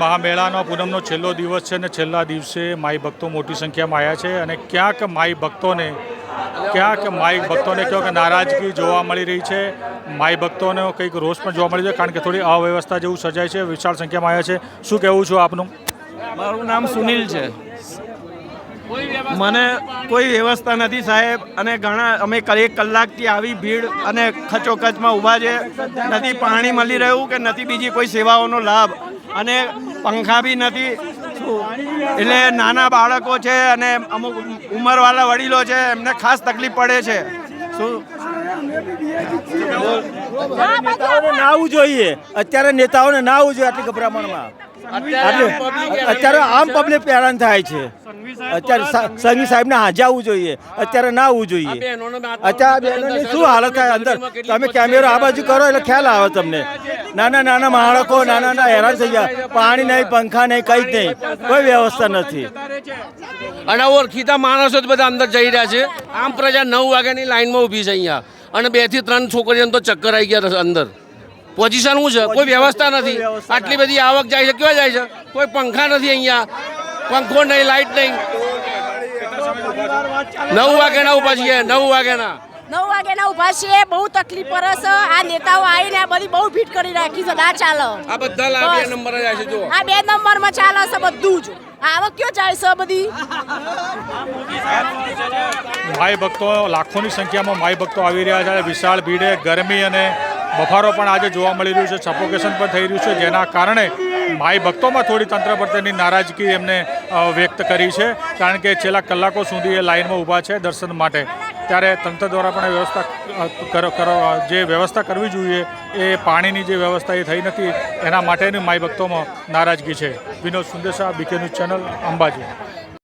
મહામેળાનો, પૂનમનો છેલ્લો દિવસ છે અને છેલ્લા દિવસે માઈ ભક્તો મોટી સંખ્યામાં આવ્યા છે અને ક્યાંક માઈ ભક્તોને, ક્યાંક માઈ ભક્તોને ક્યાંક નારાજગી જોવા મળી રહી છે. માઈ ભક્તોને કંઈક રોષ પણ જોવા મળી છે, કારણ કે થોડી અવ્યવસ્થા જેવું સર્જાય છે, વિશાળ સંખ્યામાં આવ્યા છે. શું કહેવું છું આપનું? મારું નામ સુનિલ છે. મને કોઈ વ્યવસ્થા નથી સાહેબ, અને ઘણા, અમે એક કલાકથી આવી ભીડ અને ખચોખચમાં ઊભા છે. નથી પાણી મળી રહ્યું કે નથી બીજી કોઈ સેવાઓનો લાભ. અને પંખા બી નથી. એટલે નાના બાળકો છે અને અમુક ઉંમરવાળા વડીલો છે, એમને ખાસ તકલીફ પડે છે. શું? ના આવવું જોઈએ. અત્યારે નેતાઓને ના આવવું જોઈએ આટલી ગભરામણમાં. અત્યારે આમ પબ્લિક હેરાન થાય છે. અત્યારે સંઘવી સાહેબને હાજર આવવું જોઈએ. અત્યારે ના આવવું જોઈએ અત્યારે આ બહેનોની શું હાલત થાય અંદર? તમે કેમેરો આ બાજુ કરો એટલે ખ્યાલ આવે તમને. નાના નાના બાળકો નાના નાના હેરાન થઈ ગયા. પાણી નહીં પંખા નહીં કંઈ જ નહીં. કોઈ વ્યવસ્થા નથી. અને ઓળખીતા માણસો જ બધા અંદર જઈ રહ્યા છે. આમ પ્રજા નવ વાગ્યાની લાઈનમાં ઊભી છે અહીંયા. અને બેથી ત્રણ છોકરીઓને તો ચક્કર આવી ગયા અંદર. પોઝિશન શું છે? કોઈ વ્યવસ્થા નથી. આટલી બધી આવક જાય છે કેવા જાય છે? કોઈ પંખા નથી અહીંયા. પંખો નહીં લાઈટ નહીં. નવ વાગ્યાના ઊભા છીએ નવ વાગ્યાના. નવ વાગ્યાના ઊભા છીએ બહુ તકલીફ પડે છે. આ નેતાઓ આવીને આ બધી બહુ ફિટ કરી રાખી છે. ના ચાલો. આ બધા લા- બે નંબર જ છે જો આ બે નંબરમાં ચાલે છે બધું જ. આવક કયો જાય છે બધી? માય ભક્તો લાખોની સંખ્યામાં માય ભક્તો આવી રહ્યા છે. વિશાળ ભીડે ગરમી અને બફારો પણ આજે જોવા મળી રહ્યું છે. સફોકેશન પણ થઈ રહ્યું છે જેના કારણે માય ભક્તોમાં થોડી તંત્ર પ્રત્યેની નારાજગી એમને વ્યક્ત કરી છે. કારણ કે છેલ્લા કલાકો સુધી એ લાઇનમાં ઊભા છે દર્શન માટે. ત્યારે તંત્ર દ્વારા પણ વ્યવસ્થા જે વ્યવસ્થા કરવી જોઈએ એ પાણીની જે વ્યવસ્થા એ થઈ નથી, એના માટેની માઈ ભક્તોમાં નારાજગી છે. Vinod Sundesha BK news channel Ambaji.